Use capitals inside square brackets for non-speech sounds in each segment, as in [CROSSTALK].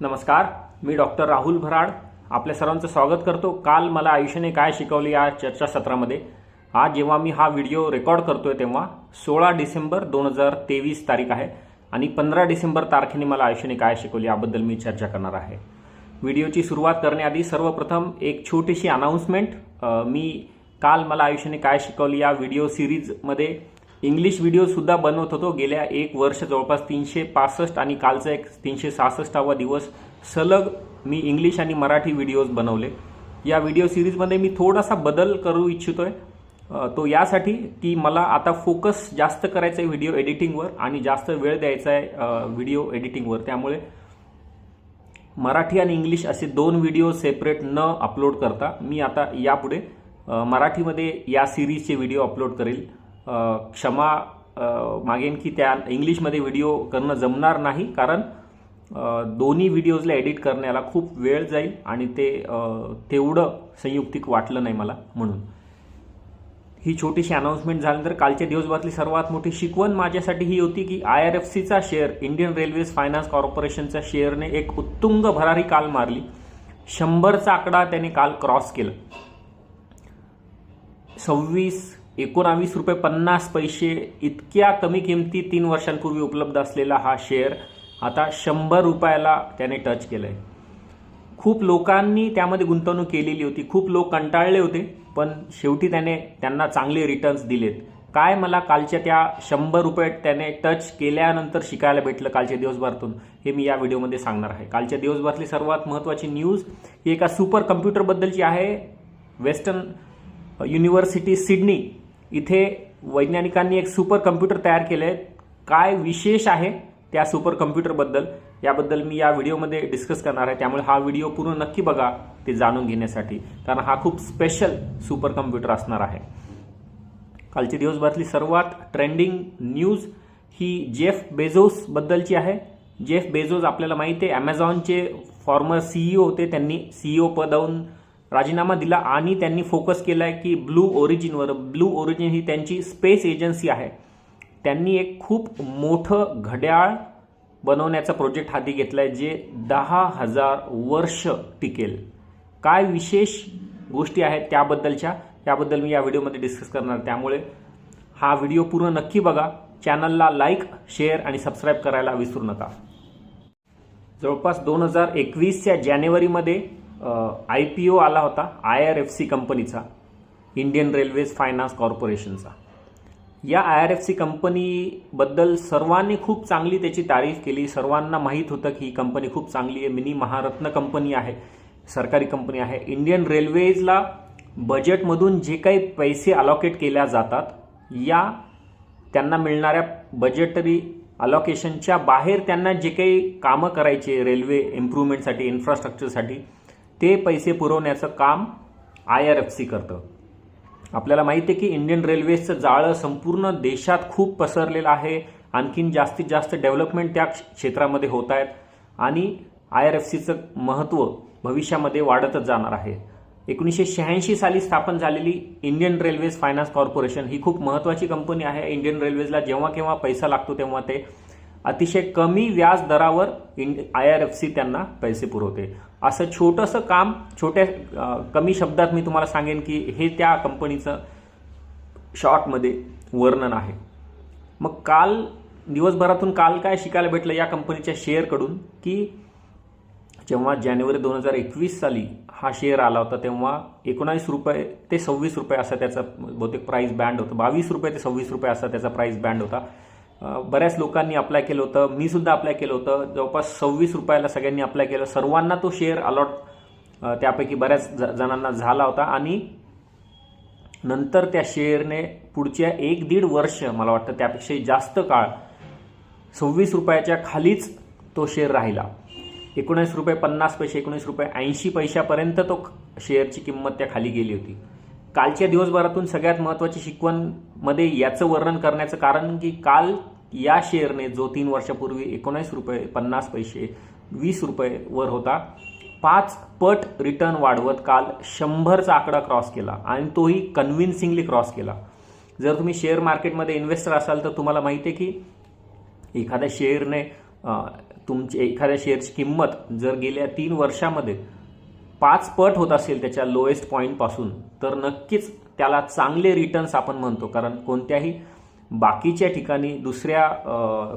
नमस्कार मी डॉक्टर राहुल भराड. आपल्या सर्वांचं स्वागत करतो. काल मला आयुष्याने काय शिकवले या चर्चासत्रामध्ये आज जेव्हा मी हा व्हिडिओ रेकॉर्ड करतोय तेव्हा सोळा डिसेंबर दोन हजार तेवीस तारीख आहे आणि पंधरा डिसेंबर तारखेने मला आयुष्याने काय शिकवले याबद्दल मी चर्चा करणार आहे. व्हिडिओची सुरुवात करण्याआधी सर्वप्रथम एक छोटीशी अनाऊन्समेंट मी काल मला आयुष्याने काय शिकवली या व्हिडिओ सिरीजमध्ये इंग्लिश व्हिडिओसुद्धा बनवत होतो. गेल्या एक वर्ष जवळपास तीनशे पासष्ट आणि कालचा एक तीनशे सहासष्टावा दिवस सलग मी इंग्लिश आणि मराठी व्हिडिओज बनवले. या व्हिडिओ सिरीजमध्ये मी थोडासा बदल करू इच्छितो आहे तो यासाठी की मला आता फोकस जास्त करायचा आहे व्हिडिओ एडिटिंगवर आणि जास्त वेळ द्यायचा आहे व्हिडिओ एडिटिंगवर त्यामुळे मराठी आणि इंग्लिश असे दोन व्हिडिओ सेपरेट न अपलोड करता मी आता यापुढे मराठीमध्ये या सिरीजचे व्हिडिओ अपलोड करेल. क्षमा मागेन की त्या इंग्लिशमध्ये व्हिडिओ करणं जमणार नाही कारण दोन्ही व्हिडिओजला एडिट करण्याला खूप वेळ जाईल आणि ते तेवढं संयुक्तिक वाटलं नाही मला म्हणून. ही छोटीशी अनाऊन्समेंट झाल्यानंतर कालच्या दिवसभरातली सर्वात मोठी शिकवण माझ्यासाठी ही होती की आय आर एफ सीचा शेअर इंडियन रेल्वेज फायनान्स कॉर्पोरेशनच्या शेअरने एक उत्तुंग भरारी काल मारली. शंभरचा आकडा त्याने काल क्रॉस केला. सव्वीस एकोणावीस रुपये पन्नास पैसे इतक्या कमी किमती तीन वर्षांपूर्वी उपलब्ध असलेला हा शेअर आता शंभर रुपयाला त्याने टच केलं आहे खूप लोकांनी त्यामध्ये गुंतवणूक केलेली होती. खूप लोक कंटाळले होते पण शेवटी त्याने त्यांना चांगले रिटर्न्स दिलेत. काय मला कालच्या त्या शंभर रुपये त्याने टच केल्यानंतर शिकायला भेटलं कालच्या दिवसभरातून हे मी या व्हिडिओमध्ये सांगणार आहे. कालच्या दिवसभरातली सर्वात महत्त्वाची न्यूज ही एका सुपर कम्प्युटरबद्दलची आहे. वेस्टर्न युनिव्हर्सिटी सिडनी इथे वैज्ञानिकांनी एक सुपर कम्प्युटर तयार केलं आहे काय विशेष आहे त्या सुपर कम्प्युटरबद्दल याबद्दल मी या व्हिडिओमध्ये डिस्कस करणार आहे. त्यामुळे हा व्हिडिओ पूर्ण नक्की बघा ते जाणून घेण्यासाठी. कारण हा खूप स्पेशल सुपर कम्प्युटर असणार आहे. कालची दिवसभरातली सर्वात ट्रेंडिंग न्यूज ही जेफ बेझोसबद्दलची आहे. जेफ बेझोस आपल्याला माहिती आहे ॲमेझॉनचे फॉर्मर सीईओ होते. त्यांनी सीईओ पदावरून राजीनामा दिला आणि त्यांनी फोकस केला आहे की ब्लू ओरिजिनवर ब्लू ओरिजिन ही त्यांची स्पेस एजन्सी आहे. त्यांनी एक खूप मोठं घड्याळ बनवण्याचा प्रोजेक्ट हाती घेतला आहे जे दहा हजार वर्ष टिकेल. काय विशेष गोष्टी आहेत त्याबद्दलच्या? त्याबद्दल मी या व्हिडिओमध्ये डिस्कस करणार. त्यामुळे हा व्हिडिओ पूर्ण नक्की बघा. चॅनलला लाईक शेअर आणि सबस्क्राईब करायला विसरू नका. जवळपास दोन हजार एकवीसच्या जानेवारीमध्ये आय पी ओ आला होता आय आर एफ सी कंपनीचा इंडियन रेल्वेज फायनान्स कॉर्पोरेशनचा या आय आर एफ सी कंपनीबद्दल सर्वांनी खूप चांगली त्याची तारीफ केली. सर्वांना माहीत होतं की ही कंपनी खूप चांगली आहे. मिनी महारत्न कंपनी आहे सरकारी कंपनी आहे. इंडियन रेल्वेजला बजेटमधून जे काही पैसे अलॉकेट केल्या जातात या त्यांना मिळणाऱ्या बजेटरी अलॉकेशनच्या बाहेर त्यांना जे काही कामं करायचे रेल्वे इम्प्रूव्हमेंटसाठी इन्फ्रास्ट्रक्चरसाठी ते पैसे पुरवण्याचं काम आय आर एफ सी करतं. आपल्याला माहिती आहे की इंडियन रेल्वेचं जाळं संपूर्ण देशात खूप पसरलेलं आहे. आणखीन जास्तीत जास्त डेव्हलपमेंट त्या क्षेत्रामध्ये होत आहेत आणि आय आर एफ सीचं महत्त्व भविष्यामध्ये वाढतच जाणार आहे. एकोणीसशे शहाऐंशी साली स्थापन झालेली इंडियन रेल्वेज फायनान्स कॉर्पोरेशन ही खूप महत्त्वाची कंपनी आहे. इंडियन रेल्वेजला जेव्हा केव्हा पैसा लागतो तेव्हा ते अतिशय कमी व्याज दरावर आय आर एफ सी त्यांना पैसे पुरवते. असं छोटंसं काम छोट्या कमी शब्दात मी तुम्हाला सांगेन की हे त्या कंपनीचं शॉर्टमध्ये वर्णन आहे. मग काल दिवसभरातून काल काय शिकायला भेटलं या कंपनीच्या शेअरकडून की जेव्हा जानेवारी दोन हजार एकवीस साली हा शेअर आला होता तेव्हा एकोणावीस रुपये ते सव्वीस रुपये असा त्याचा बहुतेक प्राईस बँड होतं. बावीस रुपये ते सव्वीस रुपये असा त्याचा प्राईस बँड होता. बऱ्याच लोकांनी अप्लाय केलं होतं. मी सुद्धा अप्लाय केलं होतं. जवळपास सव्वीस रुपयाला सगळ्यांनी अप्लाय केलं. सर्वांना तो शेअर अलॉट त्यापैकी बऱ्याच ज- जणांना झाला होता. आणि नंतर त्या शेअरने पुढच्या एक दीड वर्ष मला वाटतं त्यापेक्षाही जास्त काळ सव्वीस रुपयाच्या खालीच तो शेअर राहिला. एकोणीस रुपये पन्नास पैसे एकोणीस रुपये ऐंशी पैशापर्यंत तो शेअरची किंमत त्या खाली गेली होती. कालच्या दिवसभरातून सगळ्यात महत्त्वाची शिकवणमध्ये याचं वर्णन करण्याचं कारण की काल या शेअरने जो तीन वर्षापूर्वी एकोणीस रुपये पन्नास पैसे वीस रुपये वर होता पाच पट रिटर्न वाढवत काल शंभरचा आकडा क्रॉस केला आणि तोही कन्व्हिन्सिंगली क्रॉस केला. जर तुम्ही शेअर मार्केटमध्ये इन्व्हेस्टर असाल तर तुम्हाला माहिती आहे की एखाद्या शेअरने तुमची एखाद्या शेअरची किंमत जर गेल्या तीन वर्षामध्ये पाच पट होत असेल त्याच्या लोएस्ट पॉईंटपासून तर नक्कीच त्याला चांगले रिटर्न्स आपण म्हणतो. कारण कोणत्याही बाकीच्या ठिकाणी दुसऱ्या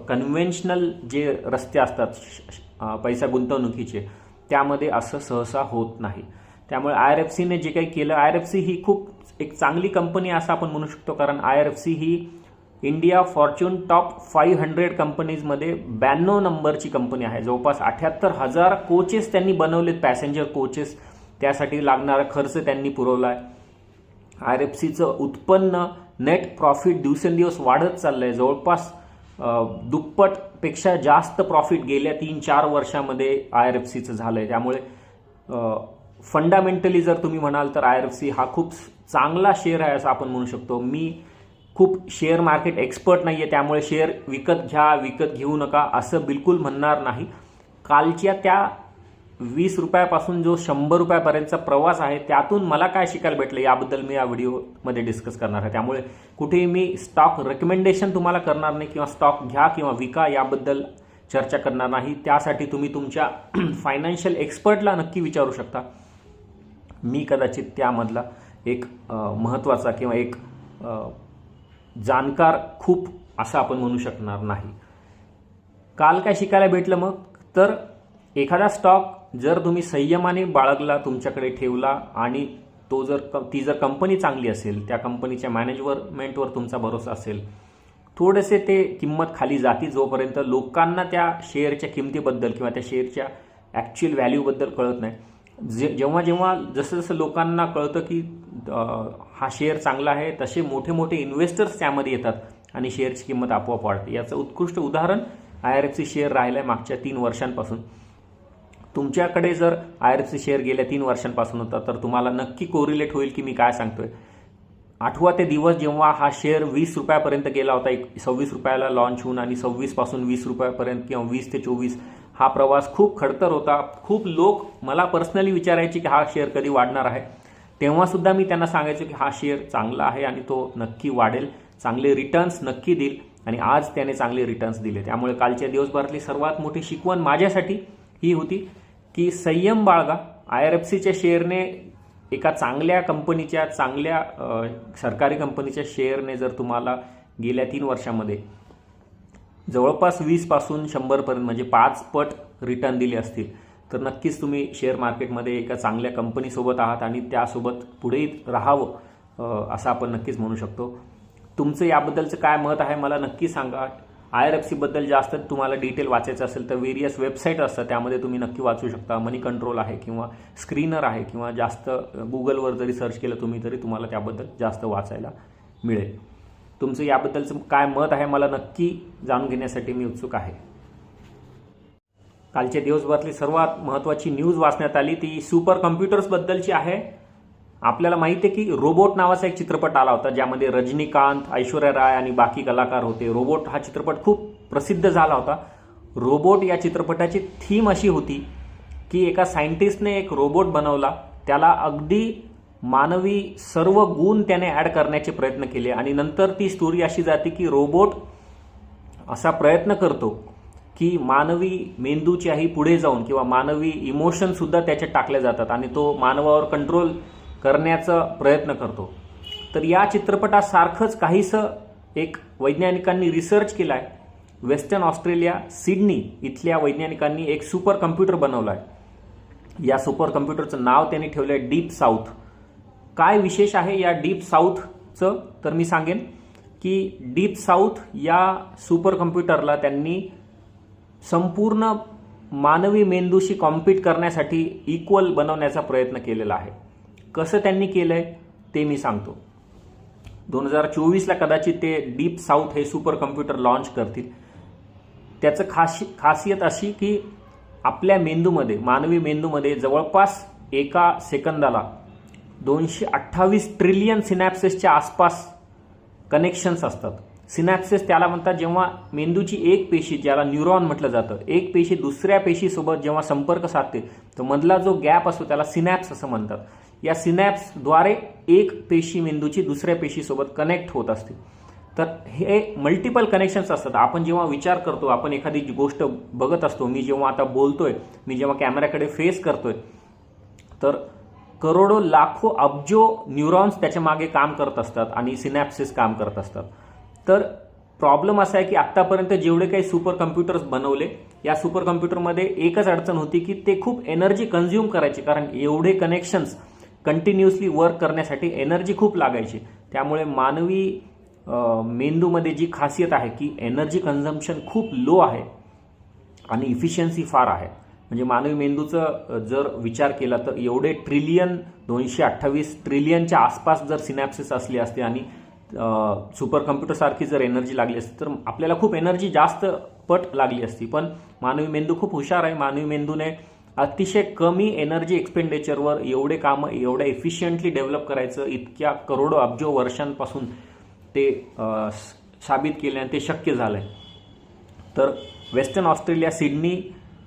कन्व्हेन्शनल जे रस्ते असतात श- पैसा गुंतवणुकीचे त्यामध्ये असं सहसा होत नाही. त्यामुळे आय आर एफ सीने जे काही केलं आय आर एफ सी ही खूप एक चांगली कंपनी असं आपण म्हणू शकतो. कारण I R F C he India fortune top five hundred कंपनीजमध्ये ब्याण्णव नंबरची कंपनी आहे. जवळपास अठ्याहत्तर हजार कोचेस त्यांनी बनवलेत पॅसेंजर कोचेस त्यासाठी लागणारा खर्च त्यांनी पुरवला आहे. आय आर एफ सीचं उत्पन्न नेट प्रॉफिट दिवसेंदिवस वाढत चाललं आहे जवळपास दुप्पटपेक्षा जास्त प्रॉफिट गेल्या तीन चार वर्षामध्ये आय आर एफ सीचं झालं आहे त्यामुळे फंडामेंटली जर तुम्ही म्हणाल तर आय आर एफ सी हा खूप चांगला शेअर आहे असं आपण म्हणू शकतो. मी खूप शेअर मार्केट एक्सपर्ट नाही आहे त्यामुळे शेअर विकत घ्या विकत घेऊ नका असं बिलकुल म्हणणार नाही. कालच्या त्या वीस रुपयापासून जो शंभर रुपयापर्यंतचा प्रवास आहे त्यातून मला काय शिकायला भेटलं याबद्दल मी या व्हिडिओमध्ये डिस्कस करणार आहे. त्यामुळे कुठेही मी स्टॉक रेकमेंडेशन तुम्हाला करणार नाही किंवा स्टॉक घ्या किंवा विका याबद्दल चर्चा करणार नाही. त्यासाठी तुम्ही तुमच्या [CLEARS THROAT] फायनान्शियल एक्सपर्टला नक्की विचारू शकता. मी कदाचित त्यामधला एक महत्त्वाचा किंवा एक जाणकार खूप असं आपण म्हणू शकणार नाही. काल काय शिकायला भेटलं मग? तर एखादा स्टॉक जर तुम्ही संयमाने बाळगला तुमच्याकडे ठेवला आणि तो जर क- ती जर कंपनी चांगली असेल त्या कंपनीच्या मॅनेजमेंटवर तुमचा भरोसा असेल थोडेसे ते किंमत खाली जाती जोपर्यंत लोकांना त्या शेअरच्या किमतीबद्दल किंवा त्या शेअरच्या ॲक्च्युअल व्हॅल्यूबद्दल कळत नाही. जे जेव्हा जेव्हा जसं जसं लोकांना कळतं की हा शेअर चांगला आहे तसे मोठे मोठे इन्व्हेस्टर्स त्यामध्ये येतात आणि शेअरची किंमत आपोआप वाढते. याचं उत्कृष्ट उदाहरण I R F C share राहिलं आहे मागच्या तीन वर्षांपासून. तुमच्याकडे जर I R F C share गेल्या तीन वर्षांपासून होता तर तुम्हाला नक्की कोरिलेट होईल की मी काय सांगतोय. आठवा ते दिवस जेव्हा हा शेअर वीस रुपयापर्यंत गेला होता एक सव्वीस रुपयाला लॉन्च होऊन आणि सव्वीसपासून वीस रुपयापर्यंत किंवा वीस ते चोवीस हा प्रवास खूप खडतर होता. खूप लोक मला पर्सनली विचारायचे की हा शेअर कधी वाढणार आहे. तेव्हासुद्धा मी त्यांना सांगायचो की हा शेअर चांगला आहे आणि तो नक्की वाढेल. चांगले रिटर्न्स नक्की देईल. आणि आज त्याने चांगले रिटर्न्स दिले. त्यामुळे कालच्या दिवसभरातली सर्वात मोठी शिकवण माझ्यासाठी ही होती की संयम बाळगा. आय आर एफ सीच्या शेअरने एका चांगल्या कंपनीच्या चांगल्या सरकारी कंपनीच्या शेअरने जर तुम्हाला गेल्या तीन वर्षामध्ये जवळपास वीसपासून शंभरपर्यंत म्हणजे पाच पट रिटर्न दिले असतील. तर नक्कीच तुम्ही शेअर मार्केटमध्ये एका चांगल्या कंपनीसोबत आहात आणि त्यासोबत पुढेही राहावं असं आपण नक्कीच म्हणू शकतो. तुमचं याबद्दलचं काय मत आहे मला नक्की सांगा. आय आर एफ सीबद्दल जास्त तुम्हाला डिटेल वाचायचं असेल तर वेरियस वेबसाईट असतात त्यामध्ये तुम्ही नक्की वाचू शकता. मनी कंट्रोल आहे किंवा स्क्रीनर आहे किंवा जास्त गुगलवर जरी सर्च केलं तुम्ही तरी तुम्हाला त्याबद्दल जास्त वाचायला मिळेल. तुमचं याबद्दलचं काय मत आहे मला नक्की जाणून घेण्यासाठी मी उत्सुक आहे. कालच्या दिवसभरातली सर्वात महत्त्वाची न्यूज वाचण्यात आली ती सुपर कम्प्युटर्सबद्दलची आहे. आपल्याला माहिती आहे की रोबोट नावाचा एक चित्रपट आला होता ज्यामध्ये रजनीकांत ऐश्वर्या राय आणि बाकी कलाकार होते. रोबोट हा चित्रपट खूप प्रसिद्ध झाला होता. रोबोट या चित्रपटाची थीम अशी होती की एका सायंटिस्टने एक रोबोट बनवला. त्याला अगदी मानवी सर्व गुण त्याने ॲड करण्याचे प्रयत्न केले आणि नंतर ती स्टोरी अशी जाते की रोबोट असा प्रयत्न करतो की मानवी मेंदूच्याही पुढे जाऊन किंवा मानवी इमोशनसुद्धा त्याच्यात टाकल्या जातात आणि तो मानवावर कंट्रोल करण्याचा प्रयत्न करतो. तर या चित्रपटासारखंच काहीसं एक वैज्ञानिकांनी रिसर्च केला आहे वेस्टर्न ऑस्ट्रेलिया सिडनी इथल्या वैज्ञानिकांनी एक सुपर कम्प्युटर बनवला आहे या सुपर कम्प्युटरचं नाव त्यांनी ठेवलं आहे डीप साऊथ काय विशेष आहे या डीप साऊथचं? तर मी सांगेन की डीप साऊथ या सुपर कम्प्युटरला त्यांनी संपूर्ण मानवी मेंदूशी कॉम्पीट करण्यासाठी इक्वल बनवण्याचा प्रयत्न केलेला आहे. कसं त्यांनी केलं आहे ते मी सांगतो. दोन हजार चोवीसला कदाचित ते डीप साऊथ हे सुपर कम्प्युटर लॉन्च करतील. त्याचं खासी खासियत अशी की आपल्या मेंदूमध्ये मानवी मेंदूमध्ये जवळपास एका सेकंदाला दोनशे अठ्ठावीस ट्रिलियन सिनॅप्सेसच्या आसपास कनेक्शन्स असतात. सिनॅप्सेस त्याला म्हणतात जेव्हा मेंदूची एक पेशी ज्याला न्यूरॉन म्हटलं जातं एक पेशी दुसऱ्या पेशीसोबत जेव्हा संपर्क साधते तर मधला जो गॅप असतो त्याला सिनॅप्स असं म्हणतात. या सिनॅप्सद्वारे एक पेशी मेंदूची दुसऱ्या पेशीसोबत कनेक्ट होत असते. तर हे मल्टिपल कनेक्शन्स असतात. आपण जेव्हा विचार करतो आपण एखादी गोष्ट बघत असतो मी जेव्हा आता बोलतोय मी जेव्हा कॅमेऱ्याकडे फेस करतोय तर करोडो लाखो अब्जो न्यूरॉन्स त्याच्यामागे काम करत असतात आणि सिनॅप्सिस काम करत असतात. तर प्रॉब्लेम असा आहे की आत्तापर्यंत जेवढे काही सुपर कम्प्युटर्स बनवले या सुपर कम्प्युटरमध्ये एकच अडचण होती की ते खूप एनर्जी कन्झ्युम करायचे कारण एवढे कनेक्शन्स कंटिन्युअसली वर्क करण्यासाठी एनर्जी खूप लागायची. त्यामुळे मानवी मेंदूमध्ये जी खासियत आहे की एनर्जी कन्झम्पशन खूप लो आहे आणि इफिशियन्सी फार आहे. म्हणजे मानवी मेंदूचं जर विचार केला तर एवढे ट्रिलियन दोनशे अठ्ठावीस ट्रिलियनच्या आसपास जर सिनॅप्सिस असली असते आणि सुपर कम्प्युटरसारखी जर एनर्जी लागली असती तर आपल्याला खूप एनर्जी जास्त पट लागली असती. पण मानवी मेंदू खूप हुशार आहे. मानवी मेंदूने अतिशय कमी एनर्जी एक्सपेंडिचरवर एवढे कामं एवढ्या इफिशियंटली डेव्हलप करायचं इतक्या करोडो अब्जो वर्षांपासून ते साबित केले आणि ते शक्य झालं आहे तर Western Australia Sydney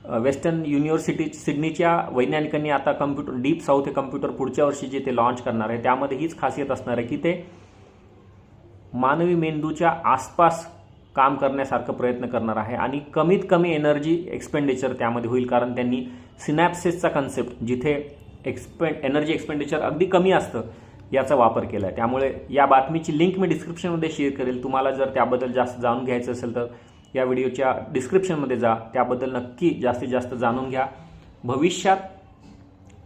Western University सिडनीच्या वैज्ञानिकांनी आता कम्प्युटर डीप साऊथ हे कम्प्युटर पुढच्या वर्षी जे ते लॉन्च करणार आहे त्यामध्ये हीच खासियत असणार आहे की ते मानवी मेंदूच्या आसपास काम करण्यासारखं प्रयत्न करणार आहे आणि कमीत कमी एनर्जी एक्सपेंडिचर त्यामध्ये होईल कारण त्यांनी सिनॅप्सेसचा कन्सेप्ट जिथे एक्सपेंड एनर्जी एक्सपेंडिचर अगदी कमी असतं याचा वापर केला आहे त्यामुळे या बातमीची लिंक मी डिस्क्रिप्शनमध्ये शेअर करेल. तुम्हाला जर त्याबद्दल जास्त जाणून घ्यायचं असेल तर या व्हिडिओच्या डिस्क्रिप्शनमध्ये जा. त्याबद्दल नक्की जास्तीत जास्त जाणून घ्या. भविष्यात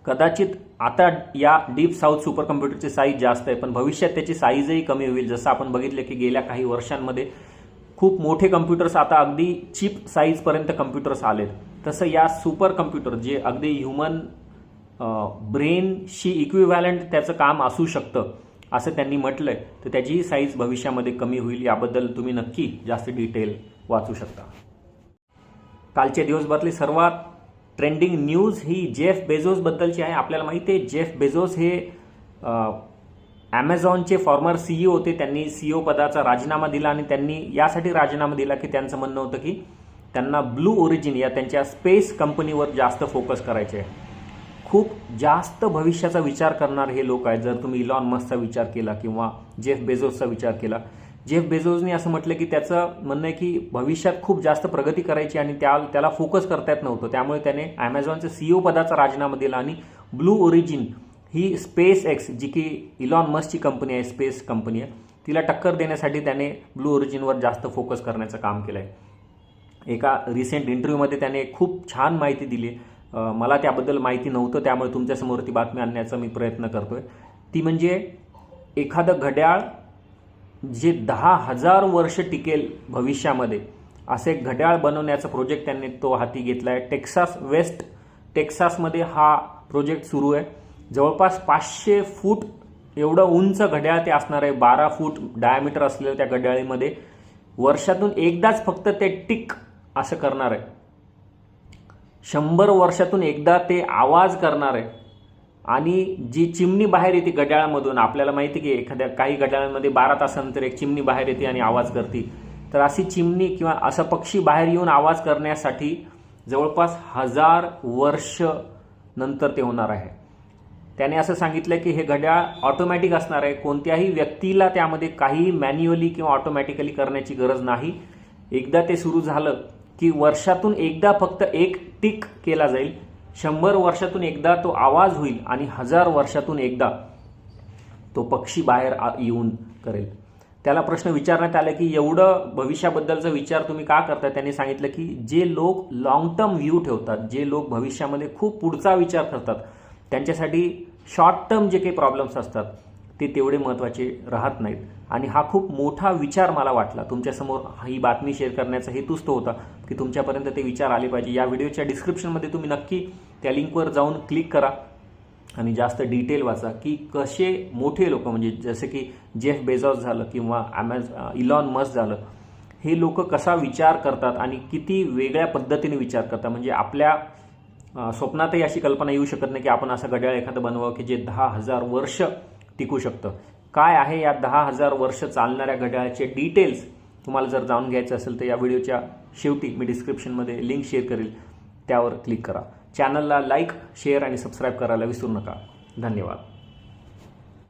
कदाचित आता या डीप साऊथ सुपर कम्प्युटरची साईज जास्त आहे पण भविष्यात त्याची साईजही कमी होईल. जसं आपण बघितलं की गेल्या काही वर्षांमध्ये खूप मोठे कम्प्युटर्स आता अगदी चीप साईजपर्यंत कम्प्युटर्स आलेत. तसं या सुपर कम्प्युटर जे अगदी ह्युमन ब्रेनशी इक्विव्हॅलंट त्याचं काम असू शकतं असं त्यांनी म्हटलंय तर त्याचीही साईज भविष्यामध्ये कमी होईल. याबद्दल तुम्ही नक्की जास्त डिटेल वाचू शकता. कालचे दिवसभरातली सर्वात ट्रेंडिंग न्यूज ही जेफ बेझोसबद्दलची आहे. आपल्याला माहिती आहे जेफ बेझोस हे ॲमेझॉनचे फॉर्मर सीईओ होते. त्यांनी सीईओ पदाचा राजीनामा दिला आणि त्यांनी यासाठी राजीनामा दिला की त्यांचं म्हणणं होतं की त्यांना ब्लू ओरिजिन या त्यांच्या स्पेस कंपनीवर जास्त फोकस करायचे आहे. खूप जास्त भविष्याचा विचार करणारे हे लोक आहेत. जर तुम्ही इलॉन मस्कचा विचार केला किंवा जेफ बेझोसचा विचार केला जेफ बेझोजनी असं म्हटलं की त्याचं म्हणणं आहे की भविष्यात खूप जास्त प्रगती करायची आणि त्या त्याला फोकस करता येत नव्हतं. त्यामुळे त्याने ॲमेझॉनच्या सीईओ पदाचा राजीनामा दिला आणि ब्लू ओरिजिन ही स्पेस एक्स जी की इलॉन मस्कची कंपनी आहे स्पेस कंपनी आहे तिला टक्कर देण्यासाठी त्याने ब्लू ओरिजिनवर जास्त फोकस करण्याचं काम केलं आहे एका रिसेंट इंटरव्ह्यूमध्ये त्याने खूप छान माहिती दिली. मला त्याबद्दल माहिती नव्हतं त्यामुळे तुमच्यासमोर ती बातमी आणण्याचा मी प्रयत्न करतोय. ती म्हणजे एखादं घड्याळ जे दहा हजार वर्ष टिकेल भविष्यामध्ये असे घड्याळ बनवण्याचा प्रोजेक्ट त्यांनी तो हाती घेतला आहे. टेक्सास वेस्ट टेक्सासमध्ये हा प्रोजेक्ट सुरू आहे. जवळपास पाचशे फूट एवढं उंच घड्याळ ते असणार आहे. बारा फूट डायमीटर असलेलं त्या घड्याळीमध्ये. वर्षातून एकदाच फक्त ते टिक असं करणार आहे. शंभर वर्षातून एकदा ते आवाज करणार आहे. आणि जी चिमणी बाहेर येते घड्याळामधून आपल्याला माहिती की एखाद्या काही घड्याळांमध्ये बारा तासानंतर एक चिमणी बाहेर येते आणि आवाज करते. तर अशी चिमणी किंवा असा पक्षी बाहेर येऊन आवाज करण्यासाठी जवळपास हजार वर्ष नंतर ते होणार आहे. त्याने असं सांगितलं की हे घड्याळ ऑटोमॅटिक असणार आहे. कोणत्याही व्यक्तीला त्यामध्ये काही मॅन्युअली किंवा ऑटोमॅटिकली करण्याची गरज नाही. एकदा ते सुरू झालं की वर्षातून एकदा फक्त एक टिक केला जाईल. शंभर वर्षातून एकदा तो आवाज होईल आणि हजार वर्षातून एकदा तो पक्षी बाहेर आ- येऊन करेल. त्याला प्रश्न विचारण्यात आला की एवढं भविष्याबद्दलचा विचार तुम्ही का करता त्यांनी सांगितलं की जे लोक लॉंग टर्म व्ह्यू ठेवतात जे लोक भविष्यामध्ये खूप पुढचा विचार करतात त्यांच्यासाठी शॉर्ट टर्म जे काही प्रॉब्लेम्स असतात ते तेवढे महत्त्वाचे राहत नाहीत. आणि हा खूप मोठा विचार मला वाटला. तुमच्यासमोर ही बातमी शेअर करण्याचा हेतूच तो होता की तुमच्यापर्यंत ते विचार आले पाहिजे. या व्हिडिओच्या डिस्क्रिप्शनमध्ये तुम्ही नक्की त्या लिंकवर जाऊन क्लिक करा आणि जास्त डिटेल वाचा की कसे मोठे लोक म्हणजे जसे की जेफ बेझॉस झालं किंवा ॲमेझ इलॉन मस्क झालं हे लोक कसा विचार करतात आणि किती वेगळ्या पद्धतीने विचार करतात. म्हणजे आपल्या स्वप्नातही अशी कल्पना येऊ शकत नाही की आपण असं घड्याळ एखादं बनवावं की जे दहा हजार वर्ष टिकू शकतं. काय आहे या दहा हजार वर्ष चालणाऱ्या घड्याळाचे डिटेल्स तुम्हाला जर जाणून घ्यायचं असेल तर या व्हिडिओच्या शेवटी मी डिस्क्रिप्शनमध्ये लिंक शेअर करेल. त्यावर क्लिक करा. चॅनलला लाईक शेअर आणि सबस्क्राईब करायला विसरू नका. धन्यवाद.